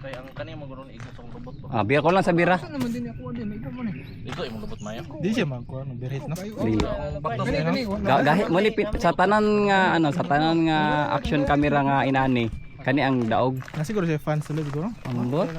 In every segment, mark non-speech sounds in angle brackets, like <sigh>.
Kaya ang kani maguro ni igos ang lubot ba. Ah, biya ko lang sa bira. Saan naman din ako din, ikaw mo ni. Ito imong lubot mayo. Di siya magkuha ng berhit no. Di. Ang bakto Kani kani wala. Ga gahi mo lipit sa tanan nga ano, sa tanan nga action camera nga inani. Kani ang daog. Na siguro siya fans sila siguro. Ang bot.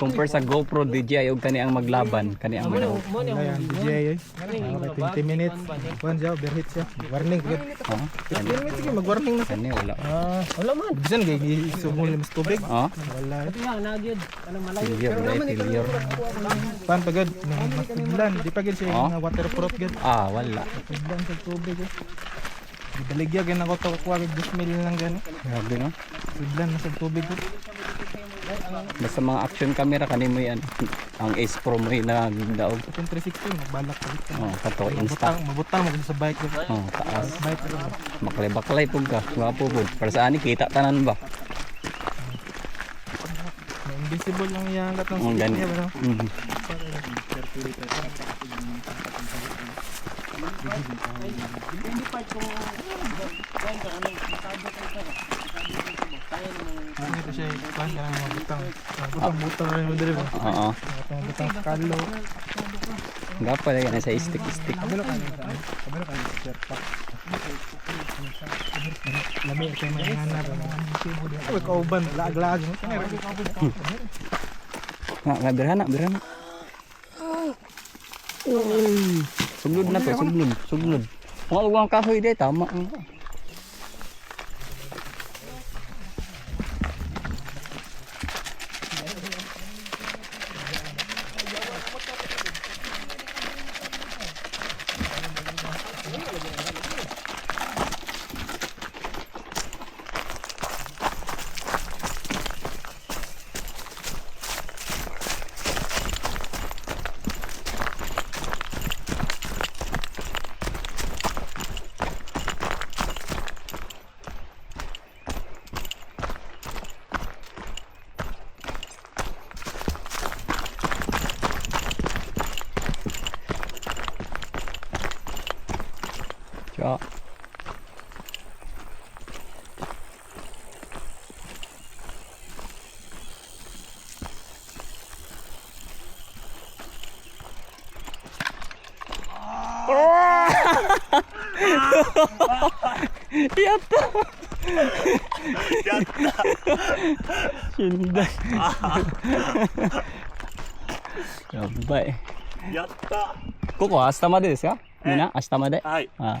Compare sa GoPro DJI ug kani ang maglaban, kani ang daog. Wala yan, DJ eh. Okay, 20 minutes. Kuhan siya, berhit siya. Warning. kagad. 20 minutes sige, mag-warning na siya. kani wala. Ah, wala man. Bisan kay isugmol mas tubig. Oh, Wala. eh. failure, dahil failure. Pan pagod, mas tublan. Di pa gid siya nga waterproof gid. Ah, wala. Tublan sa tubig eh. Gibaligya gid ako to kuha gid 2 mil lang gani. Grabe no. Tublan na sa tubig ko. Basta mga action camera kani mo yan. Ang Ace Pro mo na daog. Kung 360 magbalak pa dito. Oh, kato insta. Mabutang, mabutang mo sa bike ko. Oh, taas. Bike ko. Maklay-baklay pug ka. Gwapo pud. Para sa ani kita tanan ba? Invisible lang yan kat ng Ang gani. niya, bro. Mhm. Ano ito siya, kuhan ka ng mabutang. Mabutang, butang rin mo dali ba? Oo. Mabutang, butang kalo. Gapa lagi na sa stick-stick. Kabalo ka nito. Kabalo ka nito, sir. Pak. Lami, ito yung mga nga na. Uy, kauban, laag-laag. Nga, birhana, birhana. Uy, suglod na to, suglod, suglod. Mga uwang kahoy day, tama. Tiyo. Yatta! Sinday. Yabay. やったここは明日までですかみんな明日まではいあ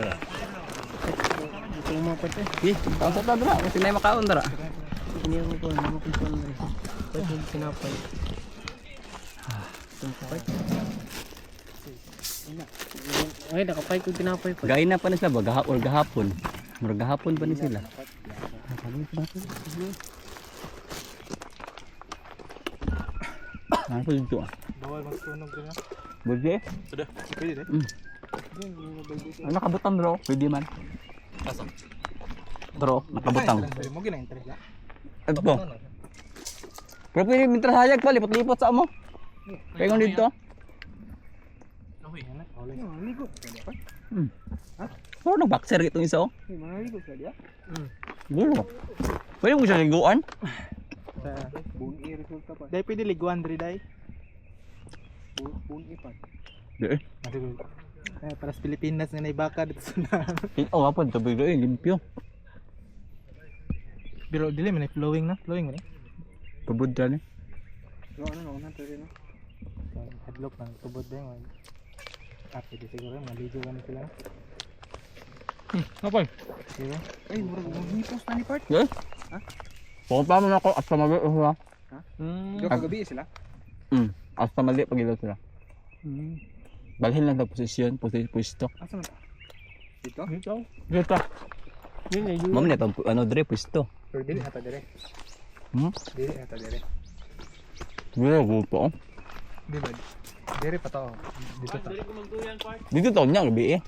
だら Ih, kaon sa tabra, kasi na makaon dara. Ini ang ko na mo kun ni. Pwede sinapay. Ay, nakapay ko tinapay pa. Gay na pa na sila ba gaha or gahapon. Murag gahapon pa ni sila. Ano po dito? ah? Bawal magsunog din. Budje? Pwede din. Mm. Ano nakabutang bro? Pwede man. Asa? Bro, nakabutang. Mo gina-interest lang. Ito. Pero pwede mintra hayag pa, lipat-lipat sa amo. Kaya kung dito. Hmm. Pero nag-boxer itong isa oh. Dia. Siguro. Pwede mo siya liguan? Sa bungi resulta pa. Dai pwede liguan diri dai. Bungi pa. Di eh. Eh, para sa Pilipinas nga naibaka dito <laughs> sa na. Oh, apa dito bigla eh, limpyo. Pero dili man flowing na, flowing man eh. Tubod dyan eh. So ano no, una pero no. Headlock ng tubod din. Ah, pwede siguro maligo na sila. Hmm, napay. Diba? Ay, murag umipos na ni part. Eh? Ha? Pumunta mo na ako at sa mali sila. Hmm. Ag- kagabi sila. Hmm. At sa mali pag sila. Hmm. Balhin lang na posisyon, posisyon, pwesto. Asa man? Dito? Dito. Dito. Yun eh, yun. Ma'am na itong ano dre pwesto. Pero dili ata dire. Hmm? Dili ata dire. Wala ko pa. oh. Di ba? Dire pa to. Dito ta. Dito taon niya gabi eh.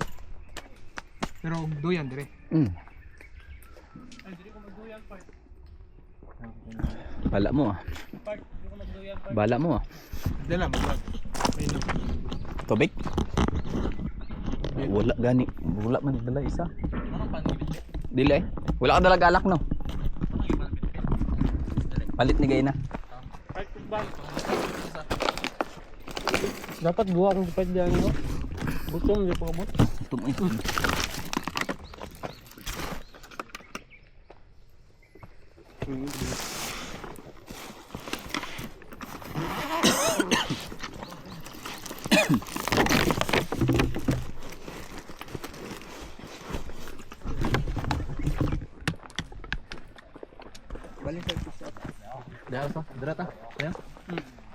Pero duyan dire. Mm. Ay, dali ko magduyan, part. Bala mo ah. Part, dali ko magduyan, part. Bala mo ah. Dala mo. Tubig? Wala gani. Wala man dala isa. Dili eh. Wala ka dala galak no. Palit ni gay na. Dapat gawa kang ipad dyan, no? Gutom, di pa kabot. Ito mo Dahil sa, dira ta. Ayan.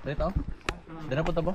Dira ta. Dira po ta ba?